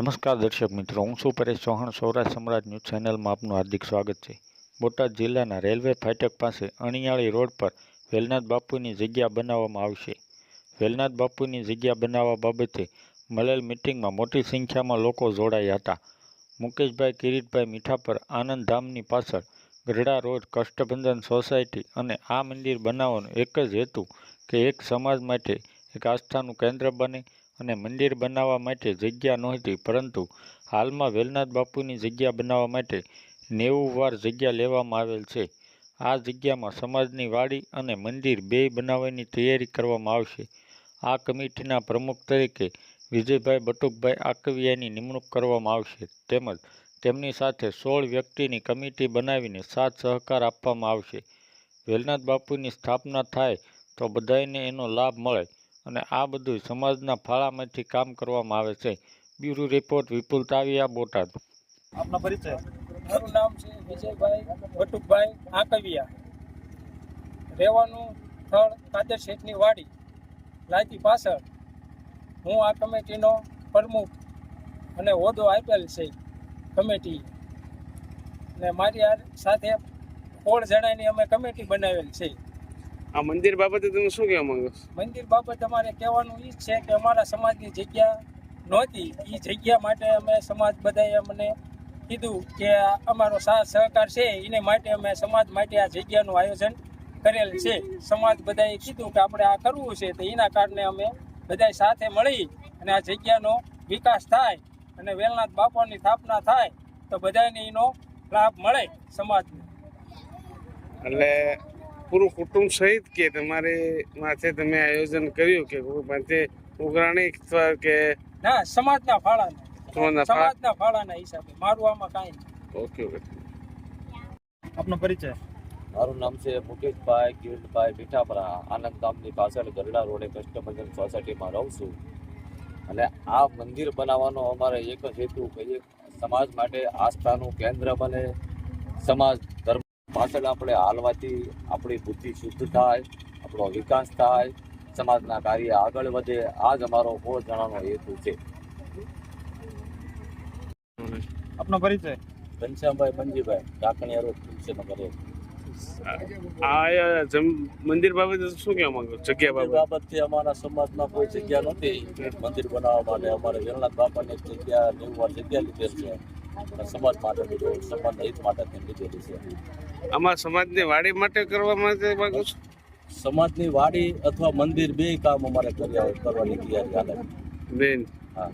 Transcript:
નમસ્કાર દર્શક મિત્રો, હું છું પરેશ ચૌહાણ, સૌરાષ્ટ્ર સમ્રાટ ન્યૂઝ ચેનલમાં આપનું હાર્દિક સ્વાગત છે. બોટાદ જિલ્લાના રેલવે ફાટક પાસે અણિયાળી રોડ પર વેલનાથ બાપુની જગ્યા બનાવવામાં આવશે વેલનાથ બાપુની જગ્યા બનાવવા બાબતે મળેલ મિટિંગમાં મોટી સંખ્યામાં લોકો જોડાયા હતા. મુકેશભાઈ, કિરીટભાઈ મીઠાપર, આનંદ ધામની પાછળ ગઢડા રોડ, કષ્ટભંજન સોસાયટી અને આ મંદિર બનાવવાનો એક જ હેતુ કે એક સમાજ માટે એક આસ્થાનું કેન્દ્ર બને અને મંદિર બનાવવા માટે જગ્યા નહોતી, પરંતુ હાલમાં વેલનાથ બાપુની જગ્યા બનાવવા માટે નેવું વાર જગ્યા લેવામાં આવેલ છે. આ જગ્યામાં સમાજની વાડી અને મંદિર બેય બનાવવાની તૈયારી કરવામાં આવશે. આ કમિટીના પ્રમુખ તરીકે વિજયભાઈ બટુકભાઈ આકવિયાની નિમણૂક કરવામાં આવશે, તેમજ તેમની સાથે સોળ વ્યક્તિની કમિટી બનાવીને સાથ સહકાર આપવામાં આવશે. વેલનાથ બાપુની સ્થાપના થાય તો બધાયને એનો લાભ મળે. અને આ બધું સમાજના ફાળામાંથી કામ કરવામાં આવે છે. Bureau report, Vipul Taviya, Botad. આપનો પરિચય. મારું નામ છે વિજયભાઈ ભટુકભાઈ આકવિયા. રહેવાનું સ્થળ કાદર શેઠની વાડી. લાયતી પાછળ. હું આ કમિટીનો પ્રમુખ અને હોદ્દો આપેલ છે કમિટી ને મારી સાથે સોળ જણાની અમે કમિટી બનાવેલ છે. આ મંદિર બાબતે તમે શું કહેવા માંગો મંદિર બાબત અમારે કહેવાનું એ છે કે અમારા સમાજની જગ્યા નહોતી. એ જગ્યા માટે અમે સમાજ બધાએ અમને કીધું કે અમારો સાથ સહકાર છે. એને માટે અમે સમાજ માટે આ જગ્યાનું આયોજન કરેલ છે. સમાજ બધાએ કીધું કે આપણે આ કરવું છે. તો એના કારણે અમે બધાય સાથે મળી અને આ જગ્યાનો વિકાસ થાય અને વેલનાથ બાપાની સ્થાપના થાય તો બધાને એનો લાભ મળે સમાજને. એટલે પૂરું કુટુંબ સહિત કે તમારે માથે તમે આયોજન કર્યું કે કોઈ માથે ઉઘરાણી અથવા કે ના સમાજના ફાળાના. સમાજના ફાળાના હિસાબે. મારું આમાં કાંઈ નહીં. Okay okay. આપનો પરિચય. મારું નામ છે મુકેશભાઈ કિરણભાઈ મીઠાપરા. આનંદ ગામની પાછળ ગરડા રોડે કસ્ટમર સોસાયટીમાં રહું છું. અને આ મંદિર બનાવવાનો અમારે એક જ હેતુ કે સમાજ માટે આસ્થાનું કેન્દ્ર બને. સમાજ ધર્મ પાછળ આપણે હાલવાથી આપણી બુદ્ધિ શુદ્ધ થાય આપણો વિકાસ થાય સમાજના કાર્ય આગળ વધે આ જ અમારો બહુ જણાનો હેતુ છે. આપનો પરિચય? ઘનશ્યામભાઈ મંજીભાઈ ડાકણિયા રોડ તુલસીનગર. આ જમ- મંદિર બાબતે શું કહેવા માંગો જગ્યા બાબતે? બાબતથી અમારા સમાજમાં કોઈ જગ્યા નહોતી મંદિર બનાવવા માટે અમારે વેલનાથ બાપાની એક જગ્યા નેવું જગ્યા લીધેલ છે. સમાજ માટે લીધો સમાજના હિત માટે પણ લીધેલી છે. આમાં સમાજની વાડી માટે કરવા માટે માંગુ છું? સમાજની વાડી અથવા મંદિર બે કામ અમારે કર્યા કરવાની તૈયારી હાલે બેન. હા.